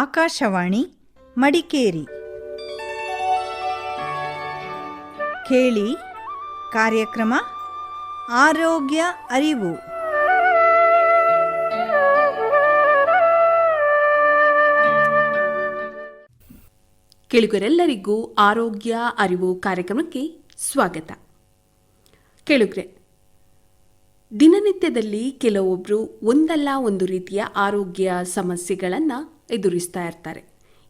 ಆಕಾಶವಾಣಿ, ಮಡಿಕೇರಿ. ಕೇಳಿ ಕಾರ್ಯಕ್ರಮ, ಆರೋಗ್ಯ ಅರಿವು. ಕೇಳುಗರೆಲ್ಲರಿಗೂ ಆರೋಗ್ಯ ಅರಿವು ಕಾರ್ಯಕ್ರಮಕ್ಕೆ ಸ್ವಾಗತ. ಕೇಳುಗ್ರೆ, ದಿನನಿತ್ಯದಲ್ಲಿ ಕೆಲವೊಬ್ಬರು ಒಂದಲ್ಲ ಒಂದು ರೀತಿಯ ಆರೋಗ್ಯ ಸಮಸ್ಯೆಗಳನ್ನು ಎದುರಿಸ್ತಾ ಇರ್ತಾರೆ.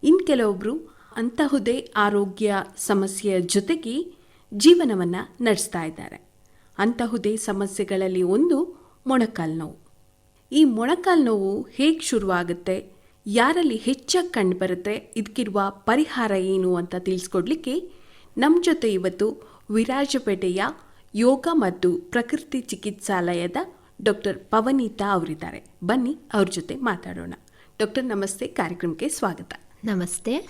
ಇನ್ನು ಕೆಲವೊಬ್ಬರು ಅಂತಹುದೇ ಆರೋಗ್ಯ ಸಮಸ್ಯೆಯ ಜೊತೆಗೆ ಜೀವನವನ್ನು ನಡೆಸ್ತಾ ಇದ್ದಾರೆ. ಅಂತಹುದೇ ಸಮಸ್ಯೆಗಳಲ್ಲಿ ಒಂದು ಮೊಣಕಾಲು ನೋವು. ಈ ಮೊಣಕಾಲು ನೋವು ಹೇಗೆ ಶುರುವಾಗುತ್ತೆ? ಯಾರಲ್ಲಿ ಹೆಚ್ಚಾಗಿ ಕಂಡುಬರುತ್ತೆ ಇದಕ್ಕಿರುವ ಪರಿಹಾರ ಏನು ಅಂತ ತಿಳಿಸ್ಕೊಡ್ಲಿಕ್ಕೆ ನಮ್ಮ ಜೊತೆ ಇವತ್ತು ವಿರಾಜಪೇಟೆಯ ಯೋಗ ಮತ್ತು ಪ್ರಕೃತಿ ಚಿಕಿತ್ಸಾಲಯದ ಡಾಕ್ಟರ್ ಪವನೀತಾ ಅವರಿದ್ದಾರೆ. ಬನ್ನಿ ಅವ್ರ ಜೊತೆ ಮಾತಾಡೋಣ. ಡಾಕ್ಟರ್ ನಮಸ್ತೆ ಕಾರ್ಯಕ್ರಮಕ್ಕೆ ಸ್ವಾಗತ. ನಮಸ್ತೆ.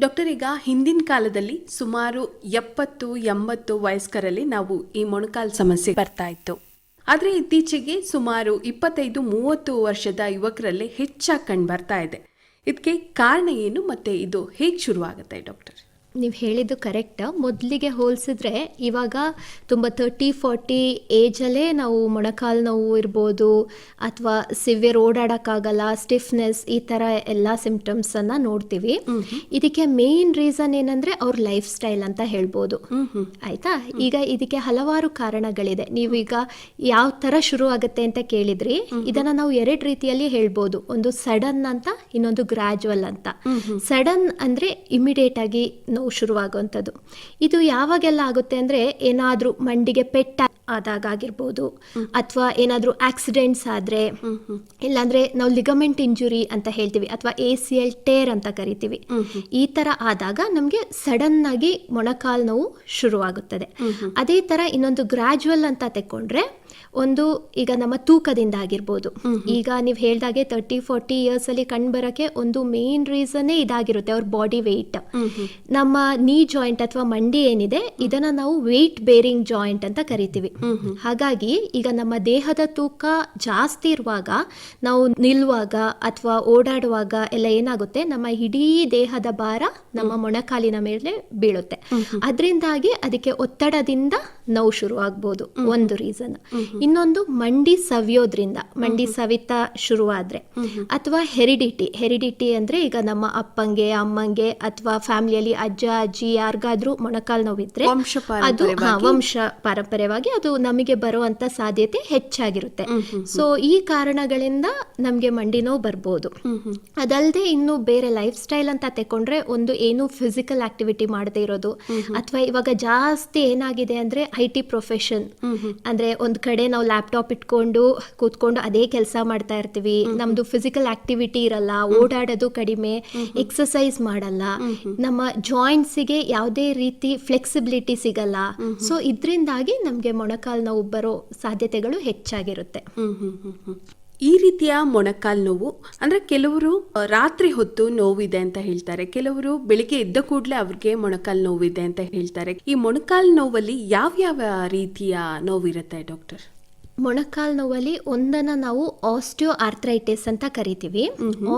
ಡಾಕ್ಟರ್ ಈಗ ಹಿಂದಿನ ಕಾಲದಲ್ಲಿ ಸುಮಾರು ಎಪ್ಪತ್ತು ಎಂಬತ್ತು ವಯಸ್ಕರಲ್ಲಿ ನಾವು ಈ ಮೊಣಕಾಲು ಸಮಸ್ಯೆ ಬರ್ತಾ ಇತ್ತು. ಆದರೆ ಇತ್ತೀಚೆಗೆ ಸುಮಾರು ಇಪ್ಪತ್ತೈದು ಮೂವತ್ತು ವರ್ಷದ ಯುವಕರಲ್ಲೇ ಹೆಚ್ಚಾಗಿ ಕಂಡು ಬರ್ತಾ ಇದೆ. ಇದಕ್ಕೆ ಕಾರಣ ಏನು ಮತ್ತೆ ಇದು ಹೇಗೆ ಶುರುವಾಗುತ್ತೆ ಡಾಕ್ಟರ್? ನೀವು ಹೇಳಿದ್ದು ಕರೆಕ್ಟ್ ಮೊದಲಿಗೆ ಹೋಲಿಸಿದ್ರೆ ಇವಾಗ ತುಂಬ ತರ್ಟಿ ಫಾರ್ಟಿ ಏಜಲ್ಲೇ ನಾವು ಮೊಣಕಾಲು ನೋವು ಇರ್ಬೋದು ಅಥವಾ ಸಿವಿಯರ್ ಓಡಾಡೋಕ್ಕಾಗಲ್ಲ ಸ್ಟಿಫ್ನೆಸ್ ಈ ಥರ ಎಲ್ಲ ಸಿಂಪ್ಟಮ್ಸನ್ನು ನೋಡ್ತೀವಿ. ಇದಕ್ಕೆ ಮೇನ್ ರೀಸನ್ ಏನಂದರೆ ಅವ್ರ ಲೈಫ್ ಸ್ಟೈಲ್ ಅಂತ ಹೇಳ್ಬೋದು. ಆಯಿತಾ? ಈಗ ಇದಕ್ಕೆ ಹಲವಾರು ಕಾರಣಗಳಿದೆ. ನೀವೀಗ ಯಾವ ಥರ ಶುರು ಆಗುತ್ತೆ ಅಂತ ಕೇಳಿದ್ರಿ. ಇದನ್ನು ನಾವು ಎರಡು ರೀತಿಯಲ್ಲಿ ಹೇಳ್ಬೋದು. ಒಂದು ಸಡನ್ ಅಂತ ಇನ್ನೊಂದು ಗ್ರ್ಯಾಜುವಲ್ ಅಂತ. ಸಡನ್ ಅಂದರೆ ಇಮಿಡಿಯೇಟ್ ಆಗಿ ನೋವು ಶುರುವಾಗುವಂಥದ್ದು. ಇದು ಯಾವಾಗೆಲ್ಲ ಆಗುತ್ತೆ ಅಂದರೆ ಏನಾದರೂ ಮಂಡಿಗೆ ಪೆಟ್ಟ ಆದಾಗ ಆಗಿರ್ಬೋದು. ಅಥವಾ ಏನಾದರೂ ಆಕ್ಸಿಡೆಂಟ್ಸ್ ಆದರೆ ಇಲ್ಲಾಂದರೆ ನಾವು ಲಿಗಮೆಂಟ್ ಇಂಜುರಿ ಅಂತ ಹೇಳ್ತೀವಿ ಅಥವಾ ಎ ಸಿ ಎಲ್ ಟೇರ್ ಅಂತ ಕರಿತೀವಿ ಈ ಥರ ಆದಾಗ ನಮಗೆ ಸಡನ್ ಆಗಿ ಮೊಣಕಾಲು ನೋವು ಶುರುವಾಗುತ್ತದೆ. ಅದೇ ಥರ ಇನ್ನೊಂದು ಗ್ರಾಜುವಲ್ ಅಂತ ತೆಕ್ಕೊಂಡ್ರೆ ಒಂದು ಈಗ ನಮ್ಮ ತೂಕದಿಂದ ಆಗಿರ್ಬೋದು. ಈಗ ನೀವು ಹೇಳ್ದಾಗೆ ತರ್ಟಿ ಫೋರ್ಟಿ ಇಯರ್ಸ್ ಅಲ್ಲಿ ಕಂಡುಬರಕ್ಕೆ ಒಂದು ಮೇನ್ ರೀಸನ್ನೇ ಇದಾಗಿರುತ್ತೆ ಅವ್ರ ಬಾಡಿ ವೆಯ್ಟ್ ನಮ್ಮ ನೀ ಜಾಯಿಂಟ್ ಅಥವಾ ಮಂಡಿ ಏನಿದೆ ಇದನ್ನ ನಾವು ವೆಯ್ಟ್ ಬೇರಿಂಗ್ ಜಾಯಿಂಟ್ ಅಂತ ಕರಿತೀವಿ. ಹಾಗಾಗಿ ಈಗ ನಮ್ಮ ದೇಹದ ತೂಕ ಜಾಸ್ತಿ ಇರುವಾಗ ನಾವು ನಿಲ್ಲುವಾಗ ಅಥವಾ ಓಡಾಡುವಾಗ ಎಲ್ಲ ಏನಾಗುತ್ತೆ ನಮ್ಮ ಇಡೀ ದೇಹದ ಭಾರ ನಮ್ಮ ಮೊಣಕಾಲಿನ ಮೇಲೆ ಬೀಳುತ್ತೆ. ಅದರಿಂದಾಗಿ ಅದಕ್ಕೆ ಒತ್ತಡದಿಂದ ನೋವು ಶುರು ಆಗ್ಬೋದು ಒಂದು ರೀಸನ್ ಇನ್ನೊಂದು ಮಂಡಿ ಸವಿಯೋದ್ರಿಂದ ಮಂಡಿ ಸವಿತಾ ಶುರುವಾದ್ರೆ. ಅಥವಾ ಹೆರಿಡಿಟಿ ಹೆರಿಡಿಟಿ ಅಂದ್ರೆ ಈಗ ನಮ್ಮ ಅಪ್ಪಂಗೆ ಅಮ್ಮಂಗೆ ಅಥವಾ ಫ್ಯಾಮಿಲಿಯಲ್ಲಿ ಅಜ್ಜ ಅಜ್ಜಿ ಯಾರಿಗಾದ್ರೂ ಮೊಣಕಾಲು ನೋವಿದ್ರೆ ಅದು ವಂಶ ಪಾರಂಪರ್ಯವಾಗಿ ಅದು ನಮಗೆ ಬರುವಂತ ಸಾಧ್ಯತೆ ಹೆಚ್ಚಾಗಿರುತ್ತೆ. ಸೊ ಈ ಕಾರಣಗಳಿಂದ ನಮಗೆ ಮಂಡಿ ನೋವು ಬರ್ಬೋದು. ಅದಲ್ಲದೆ ಇನ್ನು ಬೇರೆ ಲೈಫ್ ಸ್ಟೈಲ್ ಅಂತ ತಕೊಂಡ್ರೆ ಒಂದು ಏನು ಫಿಸಿಕಲ್ ಆಕ್ಟಿವಿಟಿ ಮಾಡದೇ ಇರೋದು ಅಥವಾ ಇವಾಗ ಜಾಸ್ತಿ ಏನಾಗಿದೆ ಅಂದ್ರೆ ಐ ಟಿ ಪ್ರೊಫೆಷನ್ ಅಂದ್ರೆ ಒಂದ್ ಕಡೆ ನಾವು ಲ್ಯಾಪ್ಟಾಪ್ ಇಟ್ಕೊಂಡು ಕೂತ್ಕೊಂಡು ಅದೇ ಕೆಲಸ ಮಾಡ್ತಾ ಇರ್ತೀವಿ. ನಮ್ದು ಫಿಸಿಕಲ್ ಆಕ್ಟಿವಿಟಿ ಇರಲ್ಲ ಓಡಾಡೋದು ಕಡಿಮೆ ಎಕ್ಸಸೈಸ್ ಮಾಡಲ್ಲ. ನಮ್ಮ ಜಾಯಿಂಟ್ಸಿಗೆ ಯಾವುದೇ ರೀತಿ ಫ್ಲೆಕ್ಸಿಬಿಲಿಟಿ ಸಿಗಲ್ಲ. ಸೊ ಇದರಿಂದಾಗಿ ನಮಗೆ ಮೊಣಕಾಲು ನೋವು ಬರೋ ಸಾಧ್ಯತೆಗಳು ಹೆಚ್ಚಾಗಿರುತ್ತೆ. ಈ ರೀತಿಯ ಮೊಣಕಾಲು ನೋವು ಅಂದ್ರೆ ಕೆಲವರು ರಾತ್ರಿ ಹೊತ್ತು ನೋವಿದೆ ಅಂತ ಹೇಳ್ತಾರೆ. ಕೆಲವರು ಬೆಳಿಗ್ಗೆ ಎದ್ದ ಕೂಡಲೇ ಅವ್ರಿಗೆ ಮೊಣಕಾಲು ನೋವಿದೆ ಅಂತ ಹೇಳ್ತಾರೆ. ಈ ಮೊಣಕಾಲು ನೋವಲ್ಲಿ ಯಾವ್ಯಾವ ರೀತಿಯ ನೋವಿರುತ್ತೆ ಡಾಕ್ಟರ್? ಮೊಣಕಾಲು ನೋವಲ್ಲಿ ಒಂದನ್ನು ನಾವು ಆಸ್ಟಿಯೋ ಆರ್ಥ್ರೈಟಿಸ್ ಅಂತ ಕರಿತೀವಿ.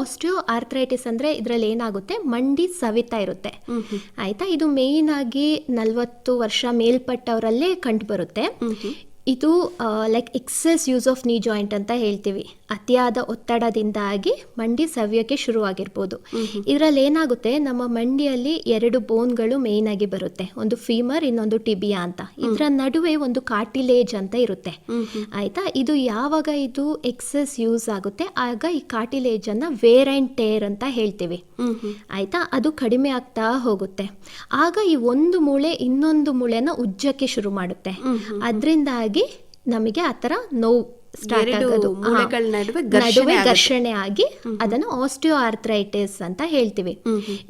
ಆಸ್ಟಿಯೋ ಆರ್ಥ್ರೈಟಿಸ್ ಅಂದ್ರೆ ಇದರಲ್ಲಿ ಏನಾಗುತ್ತೆ? ಮಂಡಿ ಸವಿತಾ ಇರುತ್ತೆ. ಆಯಿತಾ? ಇದು ಮೇಯ್ನ್ ಆಗಿ ನಲವತ್ತು ವರ್ಷ ಮೇಲ್ಪಟ್ಟವರಲ್ಲೇ ಕಂಡು ಬರುತ್ತೆ ಇದು like excess use of knee joint ಅಂತ ಹೇಳ್ತೀವಿ. ಅತಿಯಾದ ಒತ್ತಡದಿಂದಾಗಿ ಮಂಡಿ ಸವ್ಯಕ್ಕೆ ಶುರುವಾಗಿರ್ಬೋದು. ಇದರಲ್ಲಿ ಏನಾಗುತ್ತೆ ನಮ್ಮ ಮಂಡಿಯಲ್ಲಿ ಎರಡು ಬೋನ್ಗಳು ಮೇಯ್ನ್ ಆಗಿ ಬರುತ್ತೆ. ಒಂದು ಫೀಮರ್ ಇನ್ನೊಂದು ಟಿಬಿಯಾ ಅಂತ. ಇದರ ನಡುವೆ ಒಂದು ಕಾರ್ಟಿಲೇಜ್ ಅಂತ ಇರುತ್ತೆ. ಆಯ್ತಾ? ಇದು ಯಾವಾಗ ಇದು ಎಕ್ಸೆಸ್ ಯೂಸ್ ಆಗುತ್ತೆ ಆಗ ಈ ಕಾರ್ಟಿಲೇಜ್ ಅನ್ನ ವೇರ್ ಅಂಡ್ ಟೇರ್ ಅಂತ ಹೇಳ್ತೀವಿ. ಆಯ್ತಾ? ಅದು ಕಡಿಮೆ ಆಗ್ತಾ ಹೋಗುತ್ತೆ. ಆಗ ಈ ಒಂದು ಮೂಳೆ ಇನ್ನೊಂದು ಮೂಳೆನ ಉಜ್ಜಕ್ಕೆ ಶುರು ಮಾಡುತ್ತೆ. ಅದರಿಂದಾಗಿ ನಮಗೆ ಆ ಥರ ನೋವು ಸ್ಟಾರ್ಟ್ ಆಗೋದು ನಡುವೆ. ಘರ್ಷಣೆ ಆಗಿ ಅದನ್ನು ಆಸ್ಟಿಯೋ ಆರ್ಥ್ರೈಟಿಸ್ ಅಂತ ಹೇಳ್ತೀವಿ.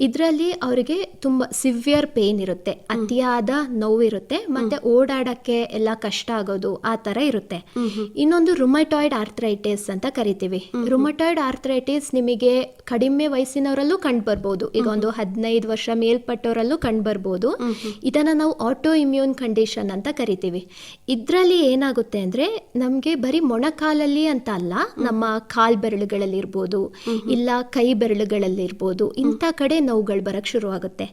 ಇದರಲ್ಲಿ ಅವರಿಗೆ ತುಂಬಾ ಸಿವಿಯರ್ ಪೇನ್ ಇರುತ್ತೆ ಅತಿಯಾದ ನೋವಿರುತ್ತೆ ಮತ್ತೆ ಓಡಾಡಕ್ಕೆ ಎಲ್ಲ ಕಷ್ಟ ಆಗೋದು ಆ ತರ ಇರುತ್ತೆ. ಇನ್ನೊಂದು ರುಮಟಾಯ್ಡ್ ಆರ್ಥ್ರೈಟಿಸ್ ಅಂತ ಕರಿತೀವಿ. ರುಮಟಾಯ್ಡ್ ಆರ್ಥ್ರೈಟಿಸ್ ನಿಮಗೆ ಕಡಿಮೆ ವಯಸ್ಸಿನವರಲ್ಲೂ ಕಂಡು ಬರ್ಬೋದು ಈಗ ಒಂದು ಹದಿನೈದು ವರ್ಷ ಮೇಲ್ಪಟ್ಟವರಲ್ಲೂ ಕಂಡು ಬರ್ಬೋದು. ಇದನ್ನ ನಾವು ಆಟೋ ಇಮ್ಯೂನ್ ಕಂಡೀಷನ್ ಅಂತ ಕರಿತೀವಿ. ಇದರಲ್ಲಿ ಏನಾಗುತ್ತೆ ಅಂದ್ರೆ ನಮಗೆ ಬರೀ ಮೊಣಕಾಲಲ್ಲಿ ಅಂತ ಅಲ್ಲ ನಮ್ಮ ಕಾಲ್ ಬೆರಳುಗಳಲ್ಲಿ ಇರ್ಬೋದು ಇಲ್ಲ ಕೈ ಬೆರಳುಗಳಲ್ಲಿ ಇರ್ಬೋದು ಇಂಥ ಕಡೆ ನೋವುಗಳು ಬರಕ್ ಶುರು ಆಗುತ್ತೆ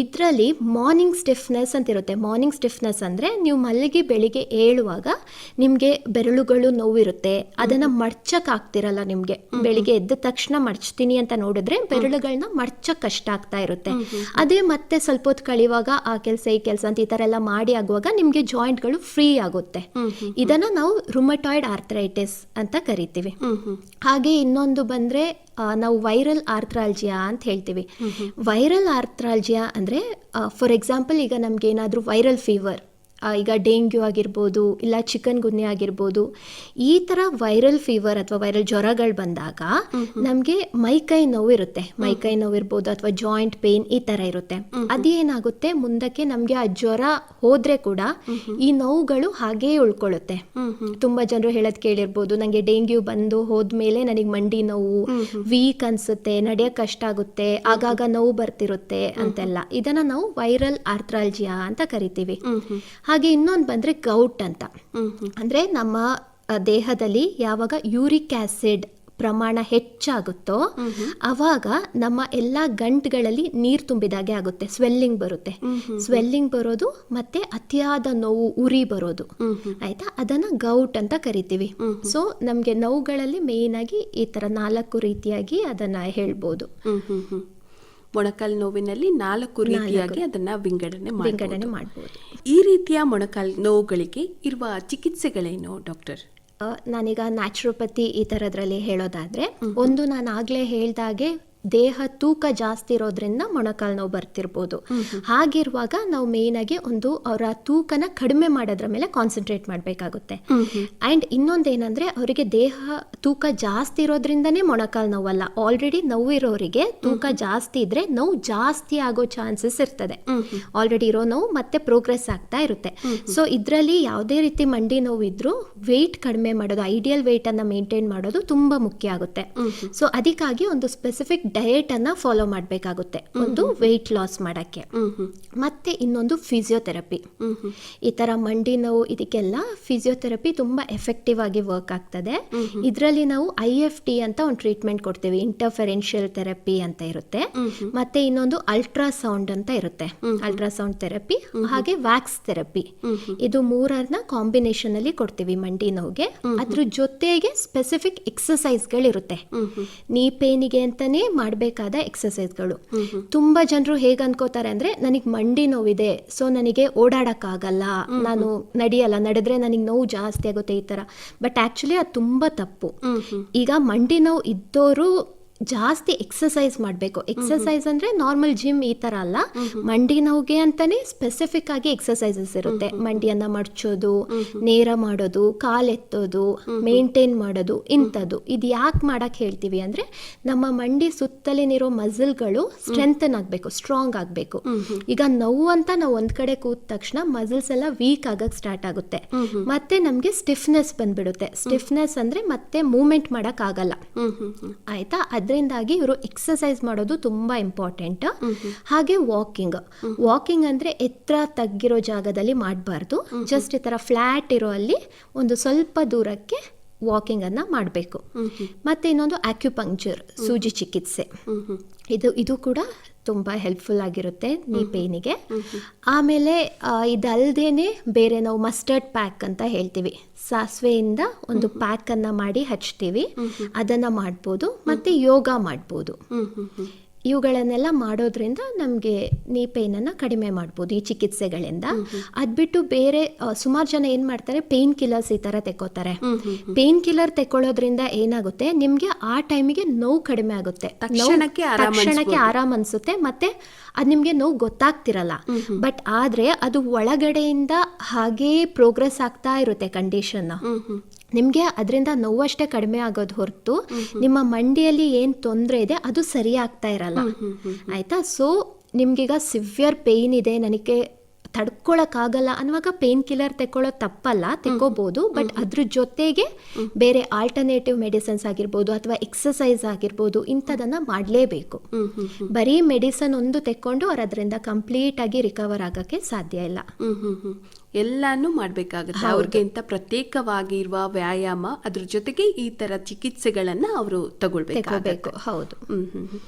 ಇದರಲ್ಲಿ ಮಾರ್ನಿಂಗ್ ಸ್ಟಿಫ್ನೆಸ್ ಅಂತ ಇರುತ್ತೆ ಮಾರ್ನಿಂಗ್ ಸ್ಟಿಫ್ನೆಸ್ ಅಂದ್ರೆ ನೀವು ಮಲ್ಲಿಗೆ ಬೆಳಿಗ್ಗೆ ಏಳುವಾಗ ನಿಮ್ಗೆ ಬೆರಳುಗಳು ನೋವಿರುತ್ತೆ. ಅದನ್ನ ಮಡ್ಚಕ್ ಆಗ್ತಿರಲ್ಲ ನಿಮ್ಗೆ. ಬೆಳಿಗ್ಗೆ ಎದ್ದ ತಕ್ಷಣ ಮಡ್ಚ್ತೀನಿ ಅಂತ ನೋಡಿದ್ರೆ ಬೆರಳುಗಳನ್ನ ಮಡ್ಚಕ್ ಕಷ್ಟ ಆಗ್ತಾ ಇರುತ್ತೆ. ಅದೇ ಮತ್ತೆ ಸ್ವಲ್ಪ ಹೊತ್ತು ಕಳಿಯುವಾಗ ಆ ಕೆಲಸ ಈ ಕೆಲಸ ಅಂತ ಈ ತರ ಎಲ್ಲ ಮಾಡಿ ಆಗುವಾಗ ನಿಮ್ಗೆ ಜಾಯಿಂಟ್ಗಳು ಫ್ರೀ ಆಗುತ್ತೆ. ಇದನ್ನ ನಾವು ರುಮಟಾಯ್ಡ್ ಆರ್ಥರೈಟಿಸ್ ಅಂತ ಕರಿತೀವಿ. ಹಾಗೆ ಇನ್ನೊಂದು ಬಂದ್ರೆ ನಾವು ವೈರಲ್ ಆರ್ಥ್ರಾಲ್ಜಿಯಾ ಅಂತ ಹೇಳ್ತೀವಿ. ವೈರಲ್ ಆರ್ಥ್ರಾಲ್ಜಿಯಾ ಅಂದ್ರೆ ಫಾರ್ ಎಕ್ಸಾಂಪಲ್ ಈಗ ನಮ್ಗೆ ಏನಾದ್ರೂ ವೈರಲ್ ಫೀವರ್ ಈಗ ಡೆಂಗ್ಯೂ ಆಗಿರ್ಬೋದು ಇಲ್ಲ ಚಿಕನ್ ಗುನ್ಯ ಆಗಿರ್ಬೋದು ಈ ಥರ ವೈರಲ್ ಫೀವರ್ ಅಥವಾ ವೈರಲ್ ಜ್ವರಗಳು ಬಂದಾಗ ನಮಗೆ ಮೈಕೈ ನೋವು ಇರುತ್ತೆ. ಮೈಕೈ ನೋವು ಇರ್ಬೋದು ಅಥವಾ ಜಾಯಿಂಟ್ ಪೇನ್ ಈ ಥರ ಇರುತ್ತೆ. ಅದೇನಾಗುತ್ತೆ? ಮುಂದಕ್ಕೆ ನಮಗೆ ಆ ಜ್ವರ ಹೋದ್ರೆ ಕೂಡ ಈ ನೋವುಗಳು ಹಾಗೇ ಉಳ್ಕೊಳ್ಳುತ್ತೆ. ತುಂಬಾ ಜನರು ಹೇಳೋದು ಕೇಳಿರ್ಬೋದು ನಂಗೆ ಡೆಂಗ್ಯೂ ಬಂದು ಹೋದ್ಮೇಲೆ ನನಗೆ ಮಂಡಿ ನೋವು ವೀಕ್ ಅನ್ಸುತ್ತೆ ನಡೆಯಕ್ ಕಷ್ಟ ಆಗುತ್ತೆ ಆಗಾಗ ನೋವು ಬರ್ತಿರುತ್ತೆ ಅಂತೆಲ್ಲ. ಇದನ್ನ ನಾವು ವೈರಲ್ ಆರ್ಥ್ರಾಲ್ಜಿಯಾ ಅಂತ ಕರಿತೀವಿ. ಹಾಗೆ ಇನ್ನೊಂದು ಬಂದರೆ ಗೌಟ್ ಅಂತ. ಅಂದರೆ ನಮ್ಮ ದೇಹದಲ್ಲಿ ಯಾವಾಗ ಯೂರಿಕ್ ಆಸಿಡ್ ಪ್ರಮಾಣ ಹೆಚ್ಚಾಗುತ್ತೋ ಅವಾಗ ನಮ್ಮ ಎಲ್ಲ ಗಂಟುಗಳಲ್ಲಿ ನೀರು ತುಂಬಿದಾಗೆ ಆಗುತ್ತೆ ಸ್ವೆಲ್ಲಿಂಗ್ ಬರುತ್ತೆ. ಸ್ವೆಲ್ಲಿಂಗ್ ಬರೋದು ಮತ್ತೆ ಅತಿಯಾದ ನೋವು ಉರಿ ಬರೋದು. ಆಯ್ತಾ? ಅದನ್ನ ಗೌಟ್ ಅಂತ ಕರಿತೀವಿ. ಸೊ ನಮ್ಗೆ ನೋವುಗಳಲ್ಲಿ ಮೇಯ್ನ್ ಆಗಿ ಈ ತರ ನಾಲ್ಕು ರೀತಿಯಾಗಿ ಅದನ್ನ ಹೇಳ್ಬೋದು. ಮೊಣಕಾಲು ನೋವಿನಲ್ಲಿ ನಾಲ್ಕು ರೀತಿಯಾಗಿ ಅದನ್ನ ವಿಂಗಡಣೆ ವಿಂಗಡಣೆ ಮಾಡಬಹುದು ಈ ರೀತಿಯ ಮೊಣಕಾಲು ನೋವುಗಳಿಗೆ ಇರುವ ಚಿಕಿತ್ಸೆಗಳೇನು ಡಾಕ್ಟರ್? ನಾನೀಗ ನ್ಯಾಚುರೋಪತಿ ಈ ಥರದ್ರಲ್ಲಿ ಹೇಳೋದಾದ್ರೆ ಒಂದು ನಾನು ಆಗ್ಲೇ ಹೇಳ್ದಾಗೆ ದೇಹ ತೂಕ ಜಾಸ್ತಿ ಇರೋದ್ರಿಂದ ಮೊಣಕಾಲು ನೋವು ಬರ್ತಿರ್ಬೋದು. ಹಾಗಿರುವಾಗ ನಾವು ಮೇನ್ ಆಗಿ ಒಂದು ಅವರ ತೂಕನ ಕಡಿಮೆ ಮಾಡೋದ್ರ ಮೇಲೆ ಕಾನ್ಸಂಟ್ರೇಟ್ ಮಾಡಬೇಕಾಗುತ್ತೆ. ಆ್ಯಂಡ್ ಇನ್ನೊಂದೇನಂದ್ರೆ ಅವರಿಗೆ ದೇಹ ತೂಕ ಜಾಸ್ತಿ ಇರೋದ್ರಿಂದನೇ ಮೊಣಕಾಲು ನೋವಲ್ಲ. ಆಲ್ರೆಡಿ ನೋವು ಇರೋರಿಗೆ ತೂಕ ಜಾಸ್ತಿ ಇದ್ರೆ ನೋವು ಜಾಸ್ತಿ ಆಗೋ ಚಾನ್ಸಸ್ ಇರ್ತದೆ. ಆಲ್ರೆಡಿ ಇರೋ ನೋವು ಮತ್ತೆ ಪ್ರೋಗ್ರೆಸ್ ಆಗ್ತಾ ಇರುತ್ತೆ. ಸೊ ಇದರಲ್ಲಿ ಯಾವುದೇ ರೀತಿ ಮಂಡಿ ನೋವು ಇದ್ರೂ ವೆಯ್ಟ್ ಕಡಿಮೆ ಮಾಡೋದು ಐಡಿಯಲ್ ವೆಯ್ಟ್ ಅನ್ನ ಮೇಂಟೈನ್ ಮಾಡೋದು ತುಂಬಾ ಮುಖ್ಯ ಆಗುತ್ತೆ. ಸೊ ಅದಕ್ಕಾಗಿ ಒಂದು ಸ್ಪೆಸಿಫಿಕ್ ಡಯಟ್ ಅನ್ನ ಫಾಲೋ ಮಾಡಬೇಕಾಗುತ್ತೆ ಒಂದು ವೆಯ್ಟ್ ಲಾಸ್ ಮಾಡಕ್ಕೆ ಮತ್ತೆ ಇನ್ನೊಂದು ಫಿಸಿಯೋಥೆರಪಿ ಈ ತರ ಮಂಡಿ ನೋವು ಇದಕ್ಕೆಲ್ಲ ಫಿಸಿಯೋಥೆರಪಿ ತುಂಬಾ ಎಫೆಕ್ಟಿವ್ ಆಗಿ ವರ್ಕ್ ಆಗ್ತದೆ ಇದರಲ್ಲಿ ನಾವು ಐ ಎಫ್ ಟಿ ಅಂತ ಒಂದು ಟ್ರೀಟ್ಮೆಂಟ್ ಕೊಡ್ತೀವಿ ಇಂಟರ್ಫೆರೆನ್ಷಿಯಲ್ ಥೆರಪಿ ಅಂತ ಇರುತ್ತೆ ಮತ್ತೆ ಇನ್ನೊಂದು ಅಲ್ಟ್ರಾಸೌಂಡ್ ಅಂತ ಇರುತ್ತೆ ಅಲ್ಟ್ರಾಸೌಂಡ್ ಥೆರಪಿ ಹಾಗೆ ವ್ಯಾಕ್ಸ್ ಥೆರಪಿ ಇದು ಮೂರನ್ನ ಕಾಂಬಿನೇಷನ್ ಅಲ್ಲಿ ಕೊಡ್ತೀವಿ ಮಂಡಿ ನೋವಿಗೆ ಅದ್ರ ಜೊತೆಗೆ ಸ್ಪೆಸಿಫಿಕ್ ಎಕ್ಸಸೈಸ್ಗಳಿರುತ್ತೆ ನೀ ಪೇನಿಗೆ ಅಂತಾನೆ ಮಾಡಬೇಕಾದ ಎಕ್ಸಸೈಸ್ಗಳು ತುಂಬಾ ಜನರು ಹೇಗೆ ಅನ್ಕೋತಾರೆ ಅಂದ್ರೆ ನನಗೆ ಮಂಡಿ ನೋವಿದೆ ಸೊ ನನಗೆ ಓಡಾಡಕ್ಕಾಗಲ್ಲ. ನಾನು ನಡೆಯಲ್ಲ ನಡೆದ್ರೆ ನನಗೆ ನೋವು ಜಾಸ್ತಿ ಆಗುತ್ತೆ ಈ ತರ. ಬಟ್ ಆಕ್ಚುಲಿ ಅದು ತುಂಬಾ ತಪ್ಪು. ಈಗ ಮಂಡಿ ನೋವು ಇದ್ದೋರು ಜಾಸ್ತಿ ಎಕ್ಸಸೈಸ್ ಮಾಡಬೇಕು. ಎಕ್ಸಸೈಸ್ ಅಂದ್ರೆ ನಾರ್ಮಲ್ ಜಿಮ್ ಈ ತರ ಅಲ್ಲ. ಮಂಡಿ ನೋವಿಗೆ ಅಂತಾನೆ ಸ್ಪೆಸಿಫಿಕ್ ಆಗಿ ಎಕ್ಸಸೈಸಸ್ ಇರುತ್ತೆ. ಮಂಡಿಯನ್ನ ಮಡ್ಚೋದು ನೇರ ಮಾಡೋದು ಕಾಲೆತ್ತೋದು ಮೇಂಟೈನ್ ಮಾಡೋದು ಇಂಥದ್ದು. ಇದು ಯಾಕೆ ಮಾಡಕ್ ಹೇಳ್ತೀವಿ ಅಂದ್ರೆ ನಮ್ಮ ಮಂಡಿ ಸುತ್ತಲಿನಿರೋ ಮಸಲ್ಗಳು ಸ್ಟ್ರೆಂಥನ್ ಆಗಬೇಕು ಸ್ಟ್ರಾಂಗ್ ಆಗಬೇಕು. ಈಗ ನೋವು ಅಂತ ನಾವು ಒಂದ್ ಕಡೆ ಕೂತ ತಕ್ಷಣ ಮಸಲ್ಸ್ ಎಲ್ಲ ವೀಕ್ ಆಗಕ್ ಸ್ಟಾರ್ಟ್ ಆಗುತ್ತೆ. ಮತ್ತೆ ನಮ್ಗೆ ಸ್ಟಿಫ್ನೆಸ್ ಬಂದ್ಬಿಡುತ್ತೆ. ಸ್ಟಿಫ್ನೆಸ್ ಅಂದ್ರೆ ಮತ್ತೆ ಮೂವ್ಮೆಂಟ್ ಮಾಡಕ್ ಆಗಲ್ಲ. ಆಯ್ತಾ? ಅದರಿಂದಾಗಿ ಇವರು ಎಕ್ಸಸೈಸ್ ಮಾಡೋದು ತುಂಬಾ ಇಂಪಾರ್ಟೆಂಟ್ ಹಾಗೆ ವಾಕಿಂಗ್ ವಾಕಿಂಗ್ ಅಂದ್ರೆ ಎತ್ತರ ತಗ್ಗಿರೋ ಜಾಗದಲ್ಲಿ ಮಾಡಬಾರ್ದು. ಜಸ್ಟ್ ಈ ತರ ಫ್ಲಾಟ್ ಇರೋ ಅಲ್ಲಿ ಒಂದು ಸ್ವಲ್ಪ ದೂರಕ್ಕೆ ವಾಕಿಂಗ್ ಅನ್ನ ಮಾಡಬೇಕು. ಮತ್ತೆ ಇನ್ನೊಂದು ಆಕ್ಯುಪಂಕ್ಚರ್ ಸೂಜಿ ಚಿಕಿತ್ಸೆ. ಇದು ಇದು ಕೂಡ ತುಂಬ ಹೆಲ್ಪ್ಫುಲ್ ಆಗಿರುತ್ತೆ ನೀ ಪೇನಿಗೆ ಆಮೇಲೆ ಇದಲ್ಲದೇ ಬೇರೆ ನಾವು ಮಸ್ಟರ್ಡ್ ಪ್ಯಾಕ್ ಅಂತ ಹೇಳ್ತೀವಿ. ಸಾಸಿವೆಯಿಂದ ಒಂದು ಪ್ಯಾಕ್ ಅನ್ನ ಮಾಡಿ ಹಚ್ತೀವಿ. ಅದನ್ನ ಮಾಡ್ಬೋದು. ಮತ್ತೆ ಯೋಗ ಮಾಡ್ಬೋದು. ಇವುಗಳನ್ನೆಲ್ಲ ಮಾಡೋದ್ರಿಂದ ನಮಗೆ ನೀ ಪೇಯ್ನನ್ನು ಕಡಿಮೆ ಮಾಡ್ಬೋದು ಈ ಚಿಕಿತ್ಸೆಗಳಿಂದ. ಅದ್ಬಿಟ್ಟು ಬೇರೆ ಸುಮಾರು ಜನ ಏನು ಮಾಡ್ತಾರೆ ಪೇನ್ ಕಿಲ್ಲರ್ಸ್ ಈ ಥರ ತೆಕ್ಕೋತಾರೆ. ಪೇನ್ ಕಿಲ್ಲರ್ ತೆಕ್ಕೊಳ್ಳೋದ್ರಿಂದ ಏನಾಗುತ್ತೆ ನಿಮಗೆ ಆ ಟೈಮಿಗೆ ನೋವು ಕಡಿಮೆ ಆಗುತ್ತೆ. ತಕ್ಷಣಕ್ಕೆ ಆರಾಮ್ ಅನ್ಸುತ್ತೆ ಮತ್ತೆ ಅದು ನಿಮಗೆ ನೋವು ಗೊತ್ತಾಗ್ತಿರಲ್ಲ. ಬಟ್ ಆದ್ರೆ ಅದು ಒಳಗಡೆಯಿಂದ ಹಾಗೇ ಪ್ರೋಗ್ರೆಸ್ ಆಗ್ತಾ ಇರುತ್ತೆ ಕಂಡೀಷನ್ ನಿಮಗೆ ಅದರಿಂದ ನೋವಷ್ಟೇ ಕಡಿಮೆ ಆಗೋದು ಹೊರತು ನಿಮ್ಮ ಮಂಡಿಯಲ್ಲಿ ಏನು ತೊಂದರೆ ಇದೆ ಅದು ಸರಿ ಆಗ್ತಾ ಇರಲ್ಲ. ಆಯಿತಾ? ಸೊ ನಿಮಗೀಗ ಸಿವಿಯರ್ ಪೇಯ್ನ್ ಇದೆ ನನಗೆ ತಡ್ಕೊಳಕ್ಕಾಗಲ್ಲ ಅನ್ನುವಾಗ ಪೇನ್ ಕಿಲ್ಲರ್ ತೆಕ್ಕೊಳ್ಳೋದು ತಪ್ಪಲ್ಲ ತೆಕ್ಕೋಬೋದು ಬಟ್ ಅದ್ರ ಜೊತೆಗೆ ಬೇರೆ ಆಲ್ಟರ್ನೇಟಿವ್ ಮೆಡಿಸಿನ್ಸ್ ಆಗಿರ್ಬೋದು ಅಥವಾ ಎಕ್ಸಸೈಸ್ ಆಗಿರ್ಬೋದು ಇಂಥದನ್ನ ಮಾಡಲೇಬೇಕು. ಬರೀ ಮೆಡಿಸನ್ ಒಂದು ತೆಕ್ಕೊಂಡು ಅವ್ರು ಅದರಿಂದ ಕಂಪ್ಲೀಟ್ ಆಗಿ ರಿಕವರ್ ಆಗಕ್ಕೆ ಸಾಧ್ಯ ಇಲ್ಲ. ಎಲ್ಲಾನು ಮಾಡಬೇಕಾಗುತ್ತೆ. ಅವ್ರಿಗೆ ಅಂತ ಪ್ರತ್ಯೇಕವಾಗಿರುವ ವ್ಯಾಯಾಮ ಅದ್ರ ಜೊತೆಗೆ ಈ ತರ ಚಿಕಿತ್ಸೆಗಳನ್ನ ಅವರು ತಗೊಳ್ಬೇಕು ಹೌದು. ಹ್ಮ್ ಹ್ಮ್ ಹ್ಮ್.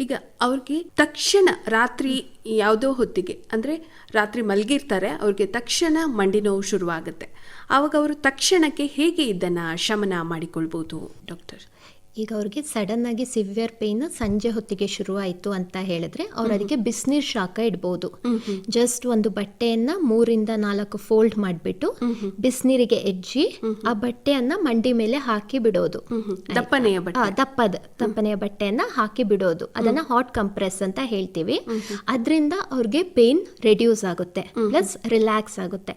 ಈಗ ಅವ್ರಿಗೆ ತಕ್ಷಣ ರಾತ್ರಿ ಯಾವುದೋ ಹೊತ್ತಿಗೆ ಅಂದ್ರೆ ರಾತ್ರಿ ಮಲಗಿರ್ತಾರೆ ಅವ್ರಿಗೆ ತಕ್ಷಣ ಮಂಡಿ ನೋವು ಶುರುವಾಗುತ್ತೆ. ಅವಾಗ ಅವರು ತಕ್ಷಣಕ್ಕೆ ಹೇಗೆ ಇದನ್ನ ಶಮನ ಮಾಡಿಕೊಳ್ಬೋದು ಡಾಕ್ಟರ್? ಈಗ ಅವ್ರಿಗೆ ಸಡನ್ ಆಗಿ ಸಿವಿಯರ್ ಪೇನ್ ಸಂಜೆ ಹೊತ್ತಿಗೆ ಶುರುವಾಯಿತು ಅಂತ ಹೇಳಿದ್ರೆ ಅವ್ರು ಅದಕ್ಕೆ ಬಿಸಿನೀರ್ ಶಾಖ ಇಡ್ಬೋದು. ಜಸ್ಟ್ ಒಂದು ಬಟ್ಟೆಯನ್ನ ಮೂರಿಂದ ನಾಲ್ಕು ಫೋಲ್ಡ್ ಮಾಡಿಬಿಟ್ಟು ಬಿಸಿನೀರಿಗೆ ಎಜ್ಜಿ ಆ ಬಟ್ಟೆಯನ್ನ ಮಂಡಿ ಮೇಲೆ ಹಾಕಿ ಬಿಡೋದು. ದಪ್ಪನೆಯ ದಪ್ಪದ ದಪ್ಪನೆಯ ಬಟ್ಟೆಯನ್ನ ಹಾಕಿ ಬಿಡೋದು. ಅದನ್ನ ಹಾಟ್ ಕಂಪ್ರೆಸ್ ಅಂತ ಹೇಳ್ತೀವಿ. ಅದರಿಂದ ಅವ್ರಿಗೆ ಪೇನ್ ರೆಡ್ಯೂಸ್ ಆಗುತ್ತೆ. ಪ್ಲಸ್ ರಿಲ್ಯಾಕ್ಸ್ ಆಗುತ್ತೆ.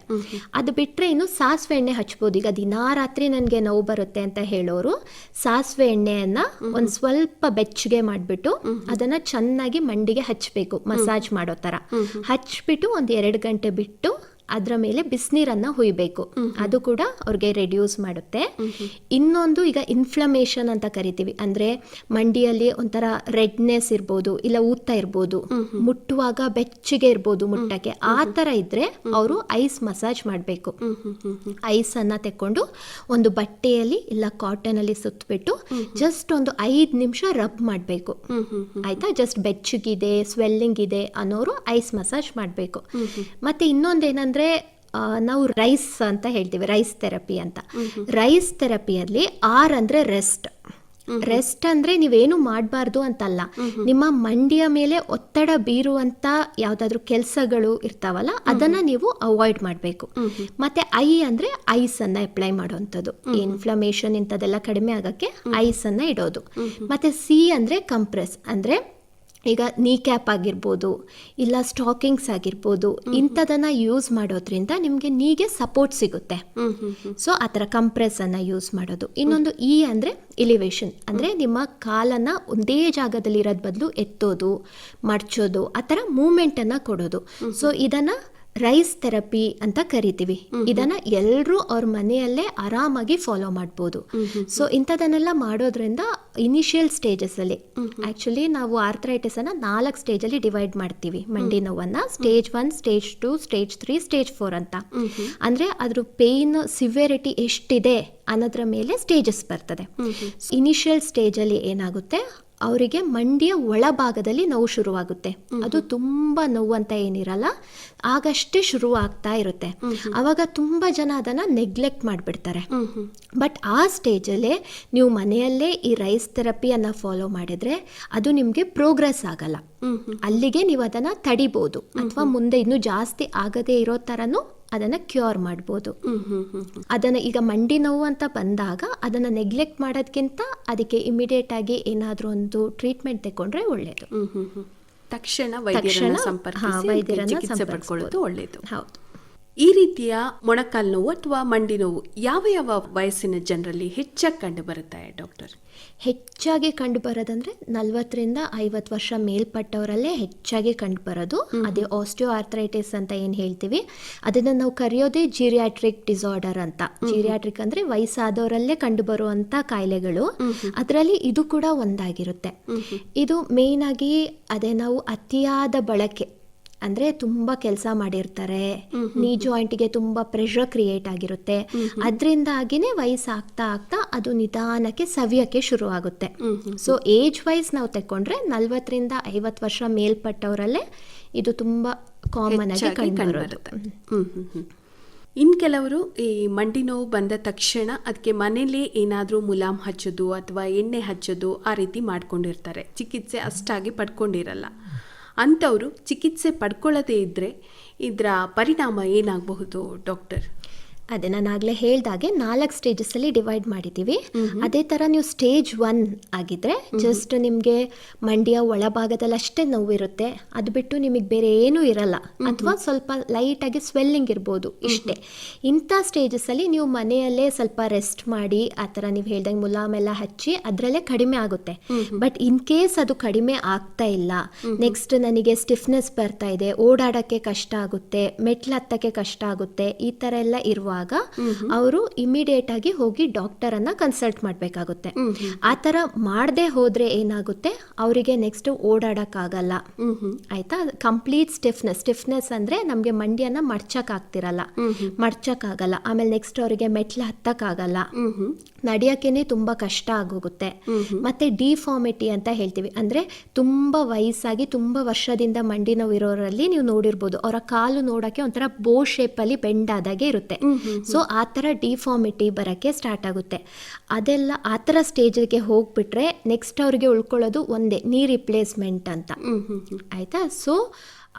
ಅದು ಬಿಟ್ರೆ ಇನ್ನು ಸಾಸಿವೆ ಎಣ್ಣೆ ಹಚ್ಬೋದು. ಈಗ ದಿನಾ ರಾತ್ರಿ ನನಗೆ ನೋವು ಬರುತ್ತೆ ಅಂತ ಹೇಳೋರು ಸಾಸಿವೆ ಎಣ್ಣೆಯನ್ನ ಒಂದ್ ಸ್ವಲ್ಪ ಬೆಚ್ಚಗೆ ಮಾಡ್ಬಿಟ್ಟು ಅದನ್ನ ಚೆನ್ನಾಗಿ ಮಂಡಿಗೆ ಹಚ್ಬೇಕು ಮಸಾಜ್ ಮಾಡೋ ತರ. ಹಚ್ಬಿಟ್ಟು ಒಂದ್ ಎರಡು ಗಂಟೆ ಬಿಟ್ಟು ಅದರ ಮೇಲೆ ಬಿಸಿನೀರನ್ನು ಹುಯ್ಬೇಕು. ಅದು ಕೂಡ ಅವ್ರಿಗೆ ರೆಡ್ಯೂಸ್ ಮಾಡುತ್ತೆ. ಇನ್ನೊಂದು ಈಗ ಇನ್ಫ್ಲಮೇಷನ್ ಅಂತ ಕರಿತೀವಿ. ಅಂದರೆ ಮಂಡಿಯಲ್ಲಿ ಒಂಥರ ರೆಡ್ನೆಸ್ ಇರ್ಬೋದು ಇಲ್ಲ ಊತ ಇರ್ಬೋದು ಮುಟ್ಟುವಾಗ ಬೆಚ್ಚಗೆ ಇರ್ಬೋದು ಮುಟ್ಟಕ್ಕೆ. ಆ ಥರ ಇದ್ದರೆ ಅವರು ಐಸ್ ಮಸಾಜ್ ಮಾಡಬೇಕು. ಐಸನ್ನು ತೆಕ್ಕೊಂಡು ಒಂದು ಬಟ್ಟೆಯಲ್ಲಿ ಇಲ್ಲ ಕಾಟನಲ್ಲಿ ಸುತ್ತಬಿಟ್ಟು ಜಸ್ಟ್ ಒಂದು ಐದು ನಿಮಿಷ ರಬ್ ಮಾಡಬೇಕು. ಆಯಿತಾ? ಜಸ್ಟ್ ಬೆಚ್ಚಗಿದೆ ಸ್ವೆಲ್ಲಿಂಗ್ ಇದೆ ಅನ್ನೋರು ಐಸ್ ಮಸಾಜ್ ಮಾಡಬೇಕು. ಮತ್ತೆ ಇನ್ನೊಂದೇನಂದ್ರೆ ಆ, ನಾವು ರೈಸ್ ಅಂತ ಹೇಳ್ತೀವಿ ರೈಸ್ ಥೆರಪಿ ಅಂತ. ರೈಸ್ ಥೆರಪಿಯಲ್ಲಿ ಆರ್ ಅಂದ್ರೆ ರೆಸ್ಟ್ ರೆಸ್ಟ್ ಅಂದ್ರೆ ನೀವೇನು ಮಾಡಬಾರ್ದು ಅಂತಲ್ಲ. ನಿಮ್ಮ ಮಂಡಿಯ ಮೇಲೆ ಒತ್ತಡ ಬೀರುವಂತ ಯಾವ್ದಾದ್ರು ಕೆಲಸಗಳು ಇರ್ತಾವಲ್ಲ ಅದನ್ನ ನೀವು ಅವಾಯ್ಡ್ ಮಾಡಬೇಕು. ಮತ್ತೆ ಐ ಅಂದ್ರೆ ಐಸ್ ಅನ್ನ ಅಪ್ಲೈ ಮಾಡುವಂಥದ್ದು. ಇನ್ಫ್ಲಮೇಷನ್ ಇಂಥದೆಲ್ಲ ಕಡಿಮೆ ಆಗಕ್ಕೆ ಐಸ್ ಅನ್ನ ಇಡೋದು. ಮತ್ತೆ ಸಿ ಅಂದ್ರೆ ಕಂಪ್ರೆಸ್ ಅಂದ್ರೆ ಈಗ ನೀ ಕ್ಯಾಪ್ ಆಗಿರ್ಬೋದು ಇಲ್ಲ ಸ್ಟಾಕಿಂಗ್ಸ್ ಆಗಿರ್ಬೋದು ಇಂಥದನ್ನ ಯೂಸ್ ಮಾಡೋದ್ರಿಂದ ನಿಮಗೆ ನೀಗೆ ಸಪೋರ್ಟ್ ಸಿಗುತ್ತೆ. ಸೊ ಆ ಥರ ಕಂಪ್ರೆಸ್ ಅನ್ನ ಯೂಸ್ ಮಾಡೋದು. ಇನ್ನೊಂದು ಇ ಅಂದ್ರೆ ಇಲಿವೇಶನ್ ಅಂದ್ರೆ ನಿಮ್ಮ ಕಾಲನ್ನ ಒಂದೇ ಜಾಗದಲ್ಲಿ ಇರೋದ್ ಬದಲು ಎತ್ತೋದು ಮಡ್ಚೋದು ಆ ಥರ ಮೂಮೆಂಟ್ ಅನ್ನ ಕೊಡೋದು. ಸೊ ಇದನ್ನ ರೈಸ್ ಥೆರಪಿ ಅಂತ ಕರಿತೀವಿ. ಇದನ್ನ ಎಲ್ಲರೂ ಅವ್ರ ಮನೆಯಲ್ಲೇ ಆರಾಮಾಗಿ ಫಾಲೋ ಮಾಡ್ಬೋದು. ಸೊ ಇಂಥದನ್ನೆಲ್ಲ ಮಾಡೋದ್ರಿಂದ ಇನಿಷಿಯಲ್ ಸ್ಟೇಜಸ್ ಅಲ್ಲಿ ಆಕ್ಚುಲಿ ನಾವು ಆರ್ಥರೈಟಿಸ್ ಅನ್ನ ನಾಲ್ಕು ಸ್ಟೇಜ್ ಅಲ್ಲಿ ಡಿವೈಡ್ ಮಾಡ್ತೀವಿ. ಮಂಡಿ ನೋವನ್ನ stage one stage two stage three stage four ಅಂತ. ಅಂದ್ರೆ ಅದ್ರ ಪೇನ್ ಸಿವಿಯರಿಟಿ ಎಷ್ಟಿದೆ ಅನ್ನೋದ್ರ ಮೇಲೆ ಸ್ಟೇಜಸ್ ಬರ್ತದೆ. ಇನಿಷಿಯಲ್ ಸ್ಟೇಜ್ ಅಲ್ಲಿ ಏನಾಗುತ್ತೆ? ಅವರಿಗೆ ಮಂಡಿಯ ಒಳಭಾಗದಲ್ಲಿ ನೋವು ಶುರುವಾಗುತ್ತೆ. ಅದು ತುಂಬಾ ನೋವು ಅಂತ ಏನಿರಲ್ಲ ಆಗಷ್ಟೇ ಶುರು ಆಗ್ತಾ ಇರುತ್ತೆ ಅವಾಗ ತುಂಬಾ ಜನ ಅದನ್ನ ನೆಗ್ಲೆಕ್ಟ್ ಮಾಡಿಬಿಡ್ತಾರೆ. ಬಟ್ ಆ ಸ್ಟೇಜಲ್ಲೇ ನೀವು ಮನೆಯಲ್ಲೇ ಈ ರೈಸ್ ಥೆರಪಿಯನ್ನ ಫಾಲೋ ಮಾಡಿದ್ರೆ ಅದು ನಿಮಗೆ ಪ್ರೋಗ್ರೆಸ್ ಆಗಲ್ಲ. ಅಲ್ಲಿಗೆ ನೀವು ಅದನ್ನ ತಡಿಬಹುದು ಅಥವಾ ಮುಂದೆ ಇನ್ನೂ ಜಾಸ್ತಿ ಆಗದೇ ಇರೋ ಥರನೂ ಅದನ್ನ ಕ್ಯೂರ್ ಮಾಡ್ಬೋದು. ಅದನ್ನ ಈಗ ಮಂಡಿ ನೋವು ಅಂತ ಬಂದಾಗ ಅದನ್ನ ನೆಗ್ಲೆಕ್ಟ್ ಮಾಡೋದಕ್ಕಿಂತ ಅದಕ್ಕೆ ಇಮಿಡಿಯೇಟ್ ಆಗಿ ಏನಾದರೂ ಒಂದು ಟ್ರೀಟ್ಮೆಂಟ್ ತಗೊಂಡ್ರೆ ಹ್ಮ್. ತಕ್ಷಣ ವೈದ್ಯರನ್ನ ಸಂಪರ್ಕಿಸಿ ವೈದ್ಯರನ್ನು ಚಿಕಿತ್ಸೆ ಪಡ್ಕೊಳ್ಳೋದು ಒಳ್ಳೆಯದು ಹೌದು. ಈ ರೀತಿಯ ಮೊಣಕಾಲು ನೋವು ಅಥವಾ ಮಂಡಿ ನೋವು ಯಾವ ಯಾವ ವಯಸ್ಸಿನ ಜನರಲ್ಲಿ ಹೆಚ್ಚಾಗಿ ಕಂಡು ಬರುತ್ತೆ ಡಾಕ್ಟರ್? ಹೆಚ್ಚಾಗಿ ಕಂಡು ಬರೋದಂದ್ರೆ ನಲ್ವತ್ತರಿಂದ ಐವತ್ತು ವರ್ಷ ಮೇಲ್ಪಟ್ಟವರಲ್ಲೇ ಹೆಚ್ಚಾಗಿ ಕಂಡು ಬರೋದು ಅದೇ ಆಸ್ಟಿಯೋ ಆರ್ಥರೈಟಿಸ್ ಅಂತ ಏನು ಹೇಳ್ತೀವಿ? ಅದನ್ನ ನಾವು ಕರೆಯೋದೇ ಜಿರಿಯಾಟ್ರಿಕ್ ಡಿಸಾರ್ಡರ್ ಅಂತ. ಜಿರಿಯಾಟ್ರಿಕ್ ಅಂದ್ರೆ ವಯಸ್ಸಾದವರಲ್ಲೇ ಕಂಡು ಬರುವಂತ ಕಾಯಿಲೆಗಳು ಅದರಲ್ಲಿ ಇದು ಕೂಡ ಒಂದಾಗಿರುತ್ತೆ. ಇದು ಮೇನ್ ಆಗಿ ಅದೇ ನಾವು ಅತಿಯಾದ ಬಳಕೆ ಅಂದ್ರೆ ತುಂಬಾ ಕೆಲಸ ಮಾಡಿರ್ತಾರೆ. ನೀ ಜಾಯಿಂಟ್ಗೆ ತುಂಬಾ ಪ್ರೆಷರ್ ಕ್ರಿಯೇಟ್ ಆಗಿರುತ್ತೆ. ಅದರಿಂದಾಗಿನೇ ವಯಸ್ಸಾಗ್ತಾ ಆಗ್ತಾ ಅದು ನಿಧಾನಕ್ಕೆ ಸವಿಯಕ್ಕೆ ಶುರು ಆಗುತ್ತೆ ಸೊ ಏಜ್ ವೈಸ್ ನಾವು ತಕೊಂಡ್ರೆ ನಲ್ವತ್ತರಿಂದ ಐವತ್ತು ವರ್ಷ ಮೇಲ್ಪಟ್ಟವರಲ್ಲೇ ಇದು ತುಂಬಾ ಕಾಮನ್ ಆಗಿ ಕಂಡುಬರುತ್ತೆ ಇನ್ ಕೆಲವರು ಈ ಮಂಡಿ ನೋವು ಬಂದ ತಕ್ಷಣ ಅದಕ್ಕೆ ಮನೇಲಿ ಏನಾದರೂ ಮುಲಾಮ್ ಹಚ್ಚೋದು ಅಥವಾ ಎಣ್ಣೆ ಹಚ್ಚೋದು ಆ ರೀತಿ ಮಾಡ್ಕೊಂಡಿರ್ತಾರೆ. ಚಿಕಿತ್ಸೆ ಅಷ್ಟಾಗಿ ಪಡ್ಕೊಂಡಿರಲ್ಲ. ಅಂಥವರು ಚಿಕಿತ್ಸೆ ಪಡ್ಕೊಳ್ಳದೇ ಇದ್ದರೆ ಇದರ ಪರಿಣಾಮ ಏನಾಗಬಹುದು ಡಾಕ್ಟರ್? ಅದೇ ನಾನು ಆಗಲೇ ಹೇಳ್ದಾಗೆ ನಾಲ್ಕು ಸ್ಟೇಜಸ್ಸಲ್ಲಿ ಡಿವೈಡ್ ಮಾಡಿದ್ದೀವಿ ಅದೇ ಥರ ನೀವು ಸ್ಟೇಜ್ ಒನ್ ಆಗಿದ್ರೆ ಜಸ್ಟ್ ನಿಮಗೆ ಮಂಡಿಯ ಒಳಭಾಗದಲ್ಲಿ ಅಷ್ಟೇ ನೋವಿರುತ್ತೆ. ಅದು ಬಿಟ್ಟು ನಿಮಗೆ ಬೇರೆ ಏನೂ ಇರಲ್ಲ. ಅಥವಾ ಸ್ವಲ್ಪ ಲೈಟಾಗಿ ಸ್ವೆಲ್ಲಿಂಗ್ ಇರ್ಬೋದು ಇಷ್ಟೇ. ಇಂಥ ಸ್ಟೇಜಸ್ಸಲ್ಲಿ ನೀವು ಮನೆಯಲ್ಲೇ ಸ್ವಲ್ಪ ರೆಸ್ಟ್ ಮಾಡಿ ಆ ಥರ ನೀವು ಹೇಳ್ದಂಗೆ ಮುಲಾಮೆಲ್ಲ ಹಚ್ಚಿ ಅದರಲ್ಲೇ ಕಡಿಮೆ ಆಗುತ್ತೆ. ಬಟ್ ಇನ್ ಕೇಸ್ ಅದು ಕಡಿಮೆ ಆಗ್ತಾ ಇಲ್ಲ ನೆಕ್ಸ್ಟ್ ನನಗೆ ಸ್ಟಿಫ್ನೆಸ್ ಬರ್ತಾ ಇದೆ ಓಡಾಡೋಕ್ಕೆ ಕಷ್ಟ ಆಗುತ್ತೆ ಮೆಟ್ಲು ಹತ್ತಕ್ಕೆ ಕಷ್ಟ ಆಗುತ್ತೆ ಈ ಥರ ಎಲ್ಲ ಇರುವಾಗ ಅವರು ಇಮಿಡಿಯೇಟ್ ಆಗಿ ಹೋಗಿ ಡಾಕ್ಟರ್ ಅನ್ನ ಕನ್ಸಲ್ಟ್ ಮಾಡಬೇಕಾಗುತ್ತೆ. ಆ ಥರ ಮಾಡದೆ ಹೋದ್ರೆ ಏನಾಗುತ್ತೆ? ಅವರಿಗೆ ನೆಕ್ಸ್ಟ್ ಓಡಾಡಕ್ಕಾಗಲ್ಲ. ಆಯ್ತಾ? ಕಂಪ್ಲೀಟ್ ಸ್ಟಿಫ್ನೆಸ್ ಸ್ಟಿಫ್ನೆಸ್ ಅಂದ್ರೆ ನಮಗೆ ಮಂಡಿಯನ್ನ ಮಡ್ಚಕ್ ಆಗ್ತಿರಲ್ಲ ಮಡ್ಚಕ್ ಆಗಲ್ಲ ಆಮೇಲೆ ನೆಕ್ಸ್ಟ್ ಅವರಿಗೆ ಮೆಟ್ಲು ಹತ್ತಕ್ಕಾಗಲ್ಲ. ನಡಿಯಕ್ಕೇನೆ ತುಂಬಾ ಕಷ್ಟ ಆಗೋಗುತ್ತೆ. ಮತ್ತೆ ಡಿಫಾರ್ಮಿಟಿ ಅಂತ ಹೇಳ್ತೀವಿ. ಅಂದ್ರೆ ತುಂಬಾ ವಯಸ್ಸಾಗಿ ತುಂಬಾ ವರ್ಷದಿಂದ ಮಂಡಿ ನೋವು ಇರೋರಲ್ಲಿ ನೀವು ನೋಡಿರ್ಬೋದು. ಅವರ ಕಾಲು ನೋಡಕ್ಕೆ ಒಂಥರ ಬೋ ಅಲ್ಲಿ ಬೆಂಡ್ ಆದಾಗೆ ಇರುತ್ತೆ. ಸೊ ಆ ಥರ ಡಿಫಾರ್ಮಿಟಿ ಬರೋಕ್ಕೆ ಸ್ಟಾರ್ಟ್ ಆಗುತ್ತೆ. ಅದೆಲ್ಲ ಆ ಥರ ಸ್ಟೇಜಿಗೆ ಹೋಗ್ಬಿಟ್ರೆ ನೆಕ್ಸ್ಟ್ ಅವ್ರಿಗೆ ಉಳ್ಕೊಳ್ಳೋದು ಒಂದೇ ನೀ ರಿಪ್ಲೇಸ್ಮೆಂಟ್ ಅಂತ. ಆಯಿತಾ? ಸೊ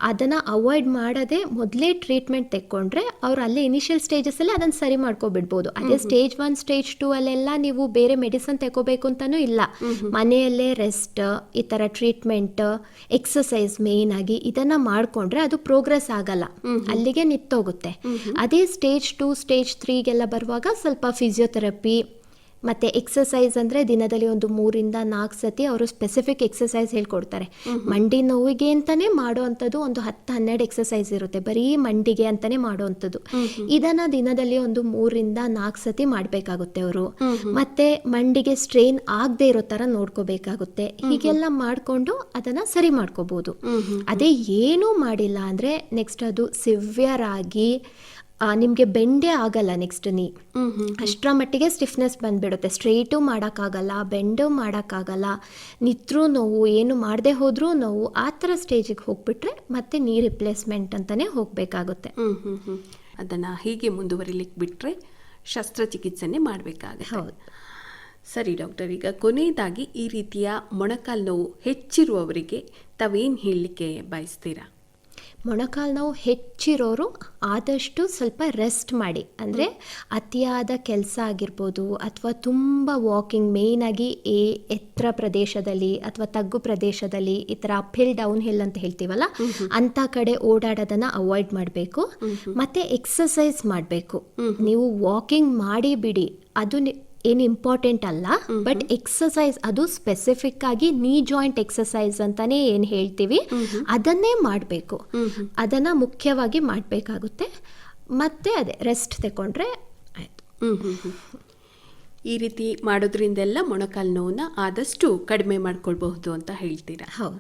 ಅದನ್ನು ಅವಾಯ್ಡ್ ಮಾಡದೆ ಮೊದಲೇ ಟ್ರೀಟ್ಮೆಂಟ್ ತೆಕ್ಕೊಂಡ್ರೆ ಅವ್ರು ಅಲ್ಲೇ ಇನಿಷಿಯಲ್ ಸ್ಟೇಜಸ್ಸಲ್ಲಿ ಅದನ್ನು ಸರಿ ಮಾಡ್ಕೊಬಿಡ್ಬೋದು. ಅದೇ ಸ್ಟೇಜ್ ಒನ್ ಸ್ಟೇಜ್ ಟೂ ಅಲ್ಲೆಲ್ಲ ನೀವು ಬೇರೆ ಮೆಡಿಸನ್ ತಗೋಬೇಕು ಅಂತಲೂ ಇಲ್ಲ. ಮನೆಯಲ್ಲೇ ರೆಸ್ಟ್ ಈ ಥರ ಟ್ರೀಟ್ಮೆಂಟ್ ಎಕ್ಸಸೈಸ್ ಮೇಯ್ನ್ ಆಗಿ ಇದನ್ನು ಮಾಡಿಕೊಂಡ್ರೆ ಅದು ಪ್ರೋಗ್ರೆಸ್ ಆಗಲ್ಲ. ಅಲ್ಲಿಗೆ ನಿಂತೋಗುತ್ತೆ. ಅದೇ ಸ್ಟೇಜ್ ಟೂ ಸ್ಟೇಜ್ ತ್ರೀಗೆಲ್ಲ ಬರುವಾಗ ಸ್ವಲ್ಪ ಫಿಸಿಯೋಥೆರಪಿ ಮತ್ತು ಎಕ್ಸಸೈಸ್ ಅಂದ್ರೆ ದಿನದಲ್ಲಿ ಒಂದು ಮೂರಿಂದ ನಾಲ್ಕು ಸತಿ ಅವರು ಸ್ಪೆಸಿಫಿಕ್ ಎಕ್ಸಸೈಸ್ ಹೇಳ್ಕೊಡ್ತಾರೆ. ಮಂಡಿ ನೋವಿಗೆ ಅಂತಾನೆ ಮಾಡೋವಂಥದ್ದು ಒಂದು ಹತ್ತು ಹನ್ನೆರಡು ಎಕ್ಸಸೈಸ್ ಇರುತ್ತೆ. ಬರೀ ಮಂಡಿಗೆ ಅಂತಾನೆ ಮಾಡೋವಂಥದ್ದು. ಇದನ್ನ ದಿನದಲ್ಲಿ ಒಂದು ಮೂರಿಂದ ನಾಲ್ಕು ಸತಿ ಮಾಡಬೇಕಾಗುತ್ತೆ ಅವರು. ಮತ್ತೆ ಮಂಡಿಗೆ ಸ್ಟ್ರೈನ್ ಆಗದೆ ಇರೋ ತರ ನೋಡ್ಕೋಬೇಕಾಗುತ್ತೆ. ಹೀಗೆಲ್ಲ ಮಾಡಿಕೊಂಡು ಅದನ್ನ ಸರಿ ಮಾಡ್ಕೋಬಹುದು ಅದೇ ಏನೂ ಮಾಡಿಲ್ಲ ಅಂದ್ರೆ ನೆಕ್ಸ್ಟ್ ಅದು ಸಿವಿಯರ್ ಆಗಿ ನಿಮಗೆ ಬೆಂಡೇ ಆಗಲ್ಲ ನೆಕ್ಸ್ಟ್ ನೀ. ಅಷ್ಟರ ಮಟ್ಟಿಗೆ ಸ್ಟಿಫ್ನೆಸ್ ಬಂದ್ಬಿಡುತ್ತೆ. ಸ್ಟ್ರೈಟು ಮಾಡೋಕ್ಕಾಗಲ್ಲ ಬೆಂಡು ಮಾಡೋಕ್ಕಾಗಲ್ಲ. ನಿತ್ರೂ ನೋವು ಏನು ಮಾಡದೆ ಹೋದರೂ ನೋವು ಆ ಥರ ಸ್ಟೇಜಿಗೆ ಹೋಗ್ಬಿಟ್ರೆ ಮತ್ತೆ ನೀ ರಿಪ್ಲೇಸ್ಮೆಂಟ್ ಅಂತಲೇ ಹೋಗಬೇಕಾಗುತ್ತೆ. ಅದನ್ನು ಹೀಗೆ ಮುಂದುವರಿಲಿಕ್ಕೆ ಬಿಟ್ಟರೆ ಶಸ್ತ್ರಚಿಕಿತ್ಸೆನೇ ಮಾಡಬೇಕಾಗುತ್ತೆ. ಹೌದು. ಸರಿ ಡಾಕ್ಟರ್ ಈಗ ಕೊನೆಯದಾಗಿ ಈ ರೀತಿಯ ಮೊಣಕಾಲು ನೋವು ಹೆಚ್ಚಿರುವವರಿಗೆ ತಾವೇನು ಹೇಳಲಿಕ್ಕೆ ಬಯಸ್ತೀರಾ? ಮೊಣಕಾಲು ನೋವು ಹೆಚ್ಚಿರೋರು ಆದಷ್ಟು ಸ್ವಲ್ಪ ರೆಸ್ಟ್ ಮಾಡಿ. ಅಂದರೆ ಅತಿಯಾದ ಕೆಲಸ ಆಗಿರ್ಬೋದು ಅಥವಾ ತುಂಬ ವಾಕಿಂಗ್ ಮೇಯ್ನಾಗಿ ಏ ಎತ್ತರ ಪ್ರದೇಶದಲ್ಲಿ ಅಥವಾ ತಗ್ಗು ಪ್ರದೇಶದಲ್ಲಿ ಈ ಥರ ಅಪ್ ಹಿಲ್ ಡೌನ್ ಹಿಲ್ ಅಂತ ಹೇಳ್ತೀವಲ್ಲ ಅಂಥ ಕಡೆ ಓಡಾಡೋದನ್ನು ಅವಾಯ್ಡ್ ಮಾಡಬೇಕು. ಮತ್ತು ಎಕ್ಸಸೈಸ್ ಮಾಡಬೇಕು. ನೀವು ವಾಕಿಂಗ್ ಮಾಡಿ ಬಿಡಿ. ಅದು ಏನು ಇಂಪಾರ್ಟೆಂಟ್ ಅಲ್ಲ ಬಟ್ ಎಕ್ಸಸೈಸ್ ಅದು ಸ್ಪೆಸಿಫಿಕ್ ಆಗಿ ನೀ ಜಾಯಿಂಟ್ ಎಕ್ಸಸೈಸ್ ಅಂತಾನೆ ಏನು ಹೇಳ್ತೀವಿ ಅದನ್ನೇ ಮಾಡಬೇಕು. ಅದನ್ನ ಮುಖ್ಯವಾಗಿ ಮಾಡಬೇಕಾಗುತ್ತೆ. ಮತ್ತೆ ಅದೇ ರೆಸ್ಟ್ ತಗೊಂಡ್ರೆ ಆಯ್ತು. ಈ ರೀತಿ ಮಾಡೋದ್ರಿಂದೆಲ್ಲ ಮೊಣಕಾಲು ನೋವನ್ನ ಆದಷ್ಟು ಕಡಿಮೆ ಮಾಡ್ಕೊಳ್ಬಹುದು ಅಂತ ಹೇಳ್ತೀರಾ? ಹೌದು.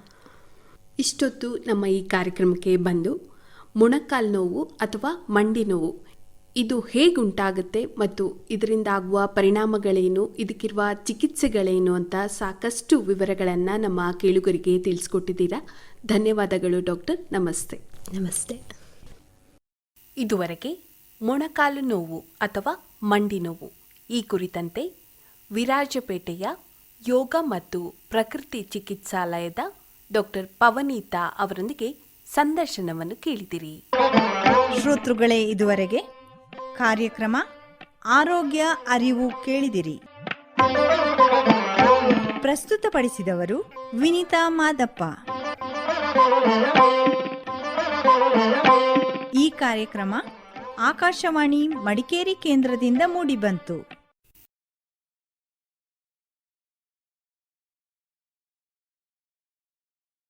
ಇಷ್ಟೊತ್ತು ನಮ್ಮ ಈ ಕಾರ್ಯಕ್ರಮಕ್ಕೆ ಬಂದು ಮೊಣಕಾಲು ನೋವು ಅಥವಾ ಮಂಡಿ ನೋವು ಇದು ಹೇಗುಂಟಾಗುತ್ತೆ ಮತ್ತು ಇದರಿಂದ ಆಗುವ ಪರಿಣಾಮಗಳೇನು ಇದಕ್ಕಿರುವ ಚಿಕಿತ್ಸೆಗಳೇನು ಅಂತ ಸಾಕಷ್ಟು ವಿವರಗಳನ್ನು ನಮ್ಮ ಕೇಳುಗರಿಗೆ ತಿಳಿಸ್ಕೊಟ್ಟಿದ್ದೀರಾ? ಧನ್ಯವಾದಗಳು ಡಾಕ್ಟರ್. ನಮಸ್ತೆ. ನಮಸ್ತೆ. ಇದುವರೆಗೆ ಮೊಣಕಾಲು ನೋವು ಅಥವಾ ಮಂಡಿ ನೋವು ಈ ಕುರಿತಂತೆ ವಿರಾಜಪೇಟೆಯ ಯೋಗ ಮತ್ತು ಪ್ರಕೃತಿ ಚಿಕಿತ್ಸಾಲಯದ ಡಾಕ್ಟರ್ ಪವನೀತಾ ಅವರೊಂದಿಗೆ ಸಂದರ್ಶನವನ್ನು ಕೇಳಿದಿರಿ. ಶ್ರೋತೃಗಳೇ ಇದುವರೆಗೆ ಕಾರ್ಯಕ್ರಮ ಆರೋಗ್ಯ ಅರಿವು ಕೇಳಿದಿರಿ. ಪ್ರಸ್ತುತಪಡಿಸಿದವರು ವಿನಿತಾ ಮಾದಪ್ಪ. ಈ ಕಾರ್ಯಕ್ರಮ ಆಕಾಶವಾಣಿ ಮಡಿಕೇರಿ ಕೇಂದ್ರದಿಂದ ಮೂಡಿಬಂತು.